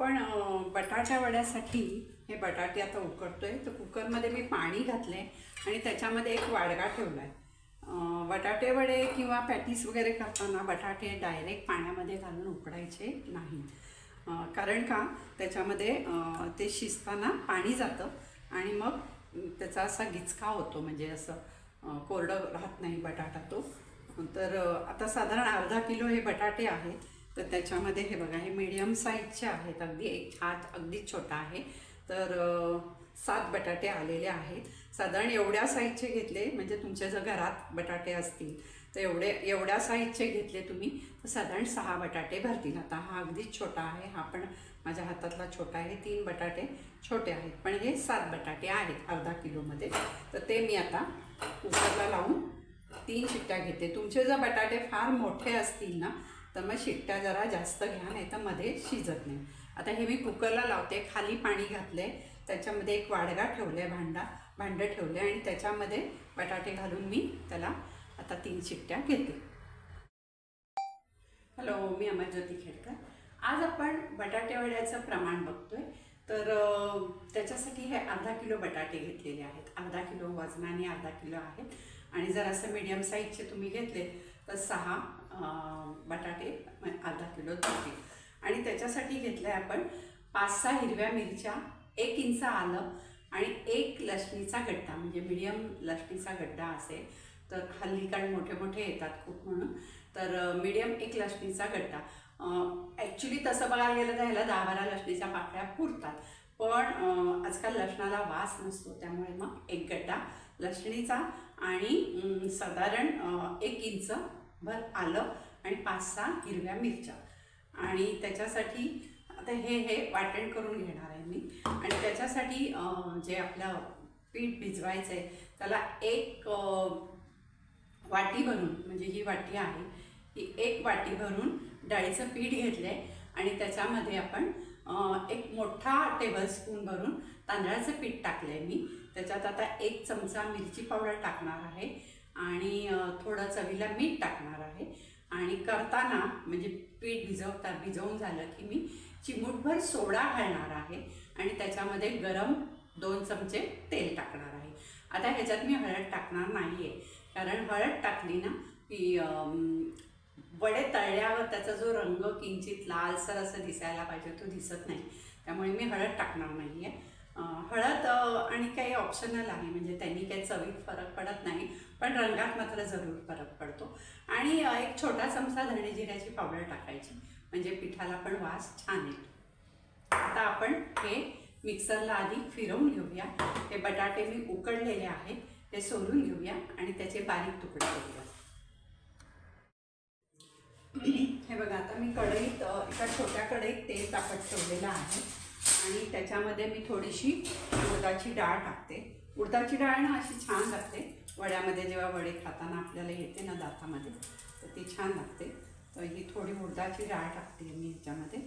आपण बटाट्या वड्यासाठी हे बटाटे आता उकडतोय. तर कुकरमध्ये मी पाणी घातलं आहे आणि त्याच्यामध्ये एक वाडगा ठेवला आहे बटाटे वडे किंवा पॅटीस वगैरे करताना बटाटे डायरेक्ट पाण्यामध्ये घालून उकडायचे नाही. कारण का? त्याच्यामध्ये ते शिजताना पाणी जातं आणि मग त्याचा असा गिचका होतो. म्हणजे असं कोरडं राहत नाही बटाटा तो. तर आता साधारण अर्धा किलो हे बटाटे आहेत. तर त्याच्यामध्ये हे बघा हे मीडियम साईजचे आहेत. अगदी एक हात अगदी छोटा आहे. तर सात बटाटे आलेले आहेत. साधारण एवढ्या साईजचे घेतले म्हणजे तुमच्या जर घरात बटाटे असतील तर एवढे एवढ्या साईजचे घेतले तुम्ही तर साधारण सहा बटाटे भरतील. आता हा अगदीच छोटा आहे. हा पण माझ्या हातातला छोटा आहे. तीन बटाटे छोटे आहेत. पण हे सात बटाटे आहेत अर्धा किलोमध्ये तर ते मी आता कुकरला लावून तीन शिट्ट्या घेते. तुमचे जर बटाटे फार मोठे असतील ना तर मग शिट्ट्या जरा जास्त घ्या नाही तर मध्ये शिजत नाही. आता हे मी कुकरला लावते खाली पाणी घातले त्याच्यामध्ये एक वाडगा ठेवलं आहे भांडा भांडं ठेवलं आहे आणि त्याच्यामध्ये बटाटे घालून मी त्याला आता तीन शिट्ट्या घेते. हॅलो मी अमरज्योती खेडकर. आज आपण बटाटेवड्याचं प्रमाण बघतोय. तर त्याच्यासाठी हे अर्धा किलो बटाटे घेतलेले आहेत. अर्धा किलो वजनाने अर्धा किलो आहेत. आणि जर असं मीडियम साईजचे तुम्ही घेतले तर सहा बटाटे अर्धा किलो जातील आणि त्याच्यासाठी घेतलं आहे आपण पाच सहा हिरव्या मिरच्या एक इंच आलं आणि एक लसणीचा गड्डा म्हणजे मिडियम लसणीचा गड्डा असेल तर हल्ली कारण मोठे मोठे येतात खूप म्हणून. तर मीडियम एक लसणीचा गड्डा. ॲक्च्युली तसं बघायला गेलं तर ह्याला दहा बारा लसणीच्या पाकळ्या पुरतात. पण आजकाल लसणाला वास नसतो त्यामुळे मग एक गड्डा लसणीचा आणि साधारण एक इंच भर आलं आणि पाच सहा हिरव्या मिरच्या. आणि त्याच्यासाठी आता हे हे वाटण करून घेणार आहे मी. आणि त्याच्यासाठी जे आपलं पीठ भिजवायचं आहे त्याला एक वाटी भरून म्हणजे ही वाटी आहे ही एक वाटी भरून डाळीचं पीठ घेतलं आहे आणि त्याच्यामध्ये आपण एक मोठा टेबलस्पून भरून तांदळाचं पीठ टाकलं आहे मी. त्याच्यात आता एक चमचा मिरची पावडर टाकणार आहे. आणि थोडं चवीला मीठ टाकणार आहे. आणि करताना म्हणजे पीठ भिजवता भिजवून झालं की मी चिमूटभर सोडा घालणार आहे आणि त्याच्यामध्ये गरम दोन चमचे तेल टाकणार आहे. आता ह्याच्यात मी हळद टाकणार नाही आहे कारण हळद टाकली ना की वडे तळल्यावर त्याचा जो रंग किंचित लालसर असं दिसायला पाहिजे तो दिसत नाही. त्यामुळे मी हळद टाकणार नाही आहे हळद आणि काही ऑप्शनल आहे. म्हणजे त्यांनी काही चवीत फरक पडत नाही पण रंगात मात्र जरूर फरक पडतो. आणि एक छोटा चमचा धणे जिऱ्याची पावडर टाकायची. म्हणजे पिठाला पण वास छान येतो. आता आपण हे मिक्सरला आधी फिरवून घेऊया. हे बटाटे मी उकडलेले आहेत. ते सोलून घेऊया आणि त्याचे बारीक तुकडे करूया. हे बघा आता मी कढईत एका छोट्या कढईत तेल तापत ठेवलेलं आहे. आणि त्याच्यामध्ये मी थोडीशी उडदाची डाळ टाकते. उडदाची डाळ ना अशी छान लागते. वड्यामध्ये जेव्हा वडे खाताना आपल्याला येते ना दातामध्ये तर ती छान लागते. तर ही थोडी उडदाची डाळ टाकते मी ह्याच्यामध्ये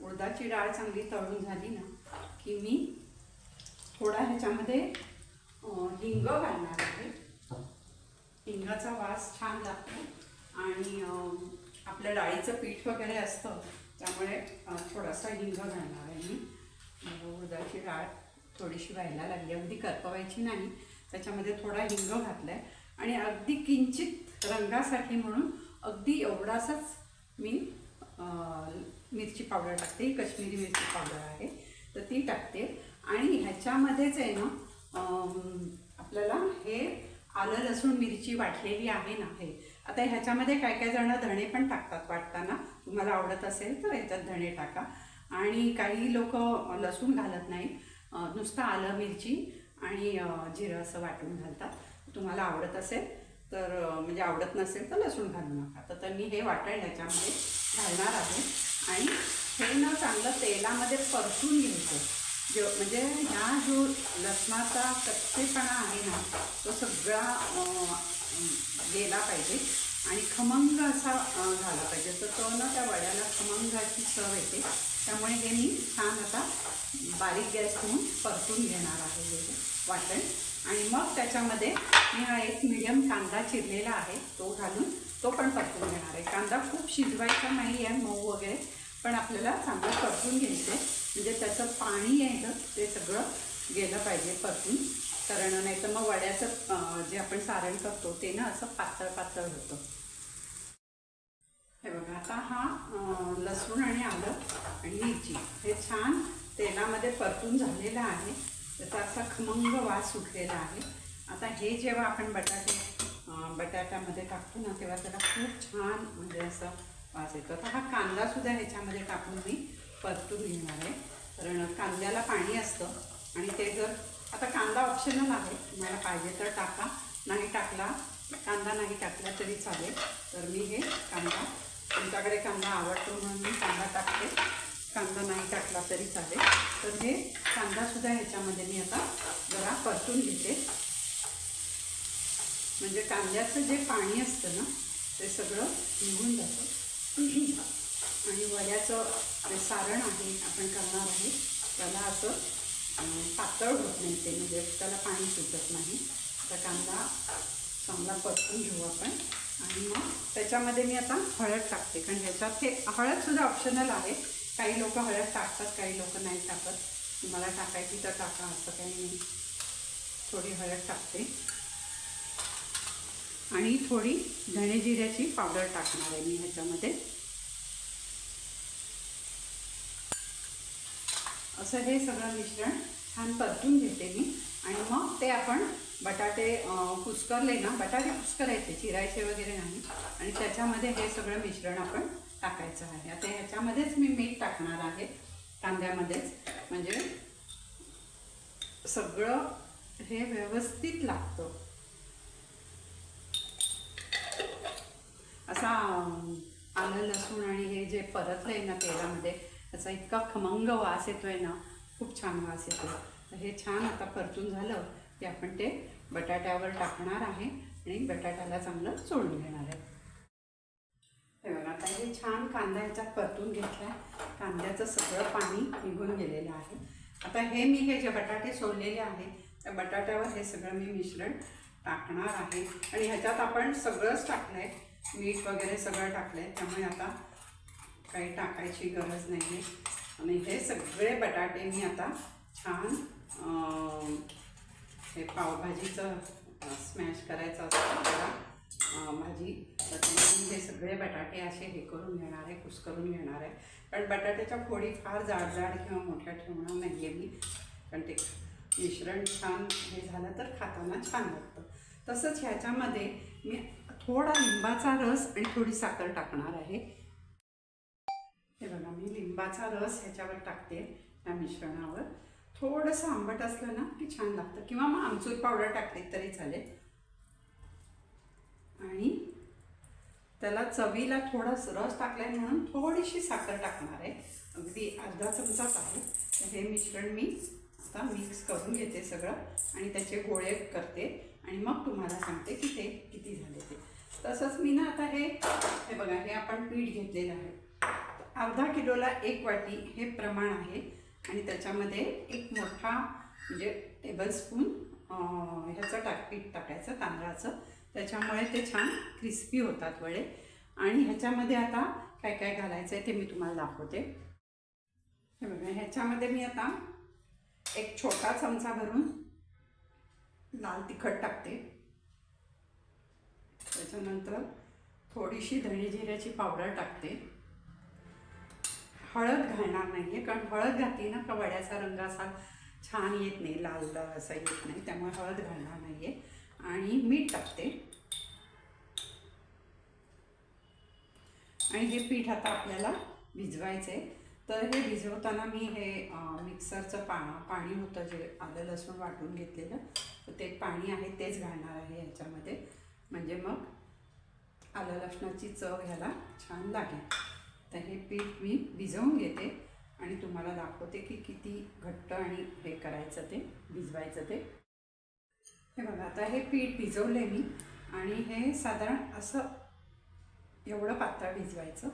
उडदाची डाळ चांगली तळून झाली ना की मी थोडा ह्याच्यामध्ये हिंग घालणार आहे. हिंगाचा वास छान लागतो. आणि आपल्या डाळीचं पीठ वगैरे असतं त्यामुळे थोडासा हिंग घालणार आहे मी. म्हणजे उडदाची डाळ थोडीशी व्हायला लागली. अगदी करपवायची नाही. त्याच्यामध्ये थोडा हिंग घातला आहे आणि अगदी किंचित रंगासाठी म्हणून अगदी एवढासाच मी मिरची पावडर टाकते. ही कश्मीरी मिरची पावडर आहे. तर ती टाकते. आणि ह्याच्यामध्येच आहे ना आपल्याला हे आलं लसूण मिरची वाटलेली आहे ना हे. आता ह्याच्यामध्ये काय काय जणं धणे पण टाकतात वाटताना. तुम्हाला आवडत असेल तर ह्याच्यात धणे टाका. आणि काही लोक लसूण घालत नाही. नुसतं आलं मिरची आणि जिरं असं वाटून घालतात. तुम्हाला आवडत असेल तर म्हणजे आवडत नसेल तर लसूण घालू नका. तर तर मी हे वाटण ह्याच्यामध्ये घालणार आहे. आणि हे ना चांगलं तेलामध्ये परतून घ्यायचं. जो म्हणजे ह्या जो लसणाचा कच्चेपणा आहे ना तो सगळा गेला पाहिजे. आणि खमंग असा झाला पाहिजे. तर तो ना त्या वड्याला खमंगाची चव येते. त्यामुळे हे मी छान आता बारीक गॅस ठेवून परतून घेणार आहे हे वाटण. आणि मग त्याच्यामध्ये मी हा एक मिडियम कांदा चिरलेला आहे तो घालून तो पण परतून घेणार आहे. कांदा खूप शिजवायचा नाही आहे मऊ वगैरे पण आपल्याला चांगलं परतून घ्यायचं आहे म्हणजे त्याचं पाणी आहे ते सगळं गेलं पाहिजे परतून. कारण नाही तर मग वड्याचं जे आपण सारण करतो ते ना असं पातळ पातळ होतं. हे बघा आता हा लसूण आणि आलं आणि मिरची. हे छान तेलामध्ये परतून झालेलं आहे. त्याचा असा खमंग वास सुटलेला आहे. आता हे जेव्हा आपण बटाटे बटाट्यामध्ये टाकतो ना तेव्हा त्याला खूप छान म्हणजे असं वास येतो. आता हा कांदासुद्धा ह्याच्यामध्ये टाकून मी परतून घेणार आहे. कारण कांद्याला पाणी असतं आणि ते जर आता कांदा ऑप्शनल आहे. तुम्हाला पाहिजे तर टाका. नाही टाकला कांदा नाही टाकला तरी चालेल. तर मी हे कांदा तुमच्याकडे कांदा आवडतो म्हणून मी कांदा टाकते. कांदा नाही टाकला तरी चालेल. तर हे कांदासुद्धा ह्याच्यामध्ये मी आता जरा परतून घेते. म्हणजे कांद्याचं जे पाणी असतं ना ते सगळं निघून जातं. आणि वड्याचं जे सारण आहे आपण करणार आहे त्याला असं पातळ होत नाही ते म्हणजे त्याला पाणी सुटत नाही. तर कांदा चांगला परतून घेऊ आपण. आणि मग त्याच्यामध्ये मी आता हळद टाकते कारण ह्याच्यात हे हळदसुद्धा ऑप्शनल आहे. काही लोक हळद टाकतात काही लोक नाही टाकत. तुम्हाला टाकायची तर टाका असं काही नाही. थोडी हळद टाकते. आणि थोडी धणे जिऱ्याची पावडर टाकणार आहे मी ह्याच्यामध्ये. असं हे सगळं मिश्रण छान परतून घेते मी. आणि मग ते आपण बटाटे कुस्करले ना बटाटे कुस्करायचे चिरायचे वगैरे नाही. आणि त्याच्यामध्ये हे सगळं मिश्रण आपण टाकायचं आहे. आता ह्याच्यामध्येच मी मीठ टाकणार आहे कांद्यामध्येच. म्हणजे सगळं हे व्यवस्थित लागतं. असा आलं लसूण आणि हे जे परतलं आहे ना तेलामध्ये त्याचा इतका खमंग वास येतोय ना खूप छान वास येतो तर हे छान आता परतून झालं की आपण ते बटाट्यावर टाकणार आहे आणि बटाट्याला चांगलं चोळून घेणार आहे. हे बघा आता हे छान कांदा ह्याच्यात परतून घेतला कांद्याचं सगळं पाणी निघून गेलेलं आहे. आता हे मी हे जे बटाटे सोललेले आहेत त्या बटाट्यावर हे सगळं मी मिश्रण टाकणार आहे. आणि ह्याच्यात आपण सगळंच टाकलं आहे मीठ वगैरे सगळं टाकलं आहे त्यामुळे आता काही टाकायची गरज नाही आहे आणि हे सगळे बटाटे मी आता छान हे पावभाजीचं स्मॅश करायचं असतं. त्याला भाजी तर हे सगळे बटाटे असे हे करून घेणार आहे कुसकरून घेणार आहे. कारण बटाट्याच्या फोडी फार जाड जाड किंवा मोठ्या ठेवणार नाही आहे मी. कारण ते मिश्रण छान हे झालं तर खाताना छान लागतं. तसंच ह्याच्यामध्ये मी थोडा लिंबाचा रस आणि थोडी साखर टाकणार आहे. हे बघा मी लिंबाचा रस ह्याच्यावर टाकते या मिश्रणावर. थोडंसं आंबट असलं ना की छान लागतं. किंवा मग आमचूर पावडर टाकली तरी चालेल. आणि त्याला चवीला थोडास रस टाकलाय म्हणून थोडीशी साखर टाकणार आहे. अगदी अर्धा चमचाच आहे. तर हे मिश्रण मी आता मिक्स करून घेते सगळं आणि त्याचे गोळे करते. आणि मग तुम्हाला सांगते की ते किती झाले ते. तसंच मी ना आता हे हे बघा हे आपण पीठ घेतलेलं आहे. अर्धा किलोला एक वाटी हे प्रमाण आहे. आणि त्याच्यामध्ये एक मोठा म्हणजे टेबलस्पून ह्याचं टाक पीठ टाकायचं तांदळाचं. त्याच्यामुळे ते छान क्रिस्पी होतात वडे. आणि ह्याच्यामध्ये आता काय काय घालायचं आहे ते मी तुम्हाला दाखवते. हे बघा ह्याच्यामध्ये मी आता एक छोटा चमचा भरून लाल तिखट टाकते. त्याच्यानंतर थोडीशी धणे जिऱ्याची पावडर टाकते. हळद घालणार नाही आहे कारण हळद घातली ना का वड्याचा रंग असा छान येत नाही लाल लाल असा येत नाही त्यामुळे हळद घालणार नाही आहे आणि मीठ टाकते. आणि हे पीठ आता आपल्याला भिजवायचं आहे तर हे भिजवताना मी हे मिक्सरचं पा पाणी होतं जे आलं लसूण वाटून घेतलेलं तर ते पाणी आहे तेच घालणार आहे ह्याच्यामध्ये म्हणजे मग आलं लसणाची चव ह्याला छान लागेल. तर हे पीठ मी भिजवून घेते आणि तुम्हाला दाखवते की किती घट्ट आणि हे करायचं ते भिजवायचं ते. हे बघा आता हे पीठ भिजवले मी आणि हे साधारण असं एवढं पातळ भिजवायचं.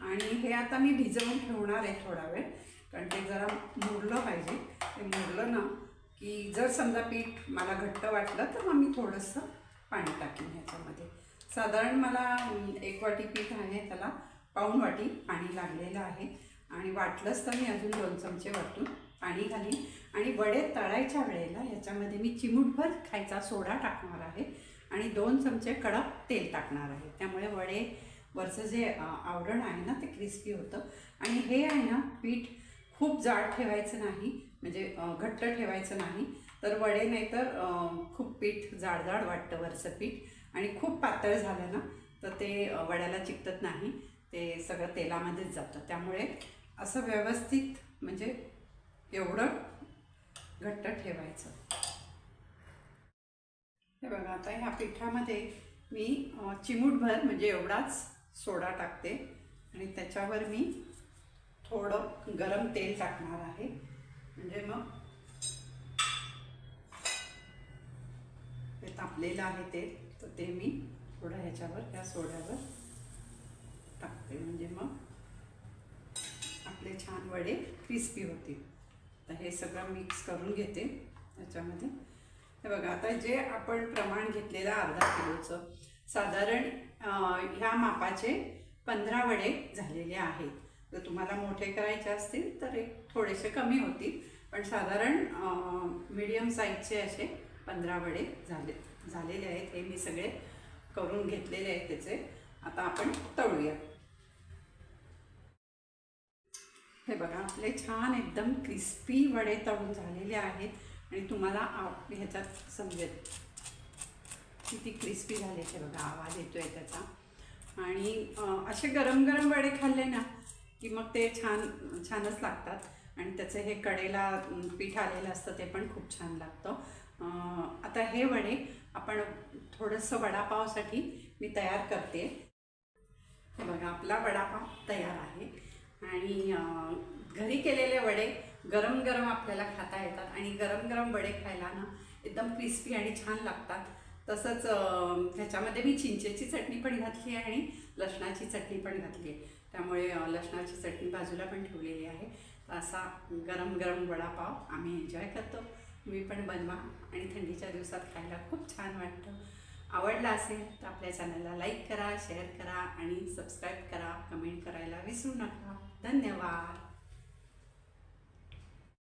आणि हे आता मी भिजवून ठेवणार आहे थोडा वेळ कारण ते जरा मुरलं पाहिजे. ते मुरलं ना की जर समजा पीठ मला घट्ट वाटलं तर मग मी थोडंसं पाणी टाकेन ह्याच्यामध्ये. साधारण मला एक वाटी पीठ आहे त्याला. पाऊण वाटी पाणी लागलेलं आहे. आणि वाटलंच तर मी अजून दोन चमचे वाटून पाणी घालीन. आणि वडे तळायच्या वेळेला ह्याच्यामध्ये मी चिमूटभर खायचा सोडा टाकणार आहे. आणि दोन चमचे कडक तेल टाकणार आहे. त्यामुळे वडे वरचं जे आवरण आहे ना ते क्रिस्पी होतं. आणि हे आहे ना पीठ खूप जाड ठेवायचं नाही. म्हणजे घट्ट ठेवायचं नाही. तर वडे नाही तर खूप पीठ जाड जाड वाटतं वरचं पीठ. आणि खूप पातळ झालं ना तर ते वड्याला चिकटत नाही. ते सगळं तेलामध्येच जातं. त्यामुळे असं व्यवस्थित म्हणजे एवढं घट्ट ठेवायचं. हे बघा आता ह्या पिठामध्ये मी चिमूटभर म्हणजे एवढाच सोडा टाकते आणि त्याच्यावर मी थोडं गरम तेल टाकणार आहे. म्हणजे मग हे तापलेलं आहे तेल तर ते मी थोडं ह्याच्यावर त्या सोड्यावर टाकते. म्हणजे मग आपले छान वडे क्रिस्पी होतील. तर हे सगळं मिक्स करून घेते त्याच्यामध्ये. हे बघा आता जे आपण प्रमाण घेतलेलं अर्धा किलोचं साधारण ह्या मापाचे पंधरा वडे झालेले आहेत. जर तुम्हाला मोठे करायचे असतील तर एक थोडेसे कमी होतील पण साधारण मीडियम साईजचे असे पंधरा वडे झाले झालेले आहेत. हे मी सगळे करून घेतलेले आहेत त्याचे. आता आपण तळूया. हे बघा आपले छान एकदम क्रिस्पी वडे तळून झालेले आहेत आणि तुम्हाला आव ह्याच्यात समजेल. किती क्रिस्पी झाले ते बघा आवाज येतोय त्याचा. आणि असे गरम गरम वडे खाल्ले ना की मग ते छान छानच लागतात. आणि त्याचं हे कडेला पीठ आलेलं असतं ते पण खूप छान लागतं. आता हे वडे आपण थोडंसं वडापावसाठी मी तयार करते. बघा आपला वडापाव तयार आहे. आणि घरी केलेले वडे गरम गरम आपल्याला खाता येतात. आणि गरम गरम वडे खायला ना एकदम क्रिस्पी आणि छान लागतात. तसंच ह्याच्यामध्ये मी चिंचेची चटणी पण घातली आहे आणि लसणाची चटणी पण घातली आहे. त्यामुळे लसणाची चटणी बाजूला पण ठेवलेली आहे. असा गरम गरम वडापाव आम्ही एन्जॉय करतो. तुम्ही पण बनवा आणि थंडीच्या दिवसात खायला खूप छान वाटतं. आवडला असेल तर आपल्या चॅनलला लाईक करा शेअर करा आणि सबस्क्राईब करा कमेंट करायला विसरू नका. धन्यवाद.